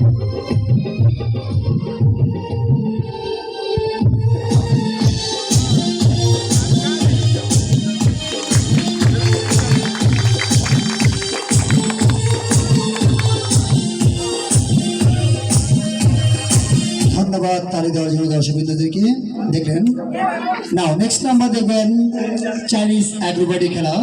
ধন্যবাদ তালি দেওয়ার জন্য দর্শক বিন্দুদেরকে। দেখলেন। নাও নেক্সট নাম্বার দেখবেন চাইনিজ অ্যাগ্রোবাডি খেলা।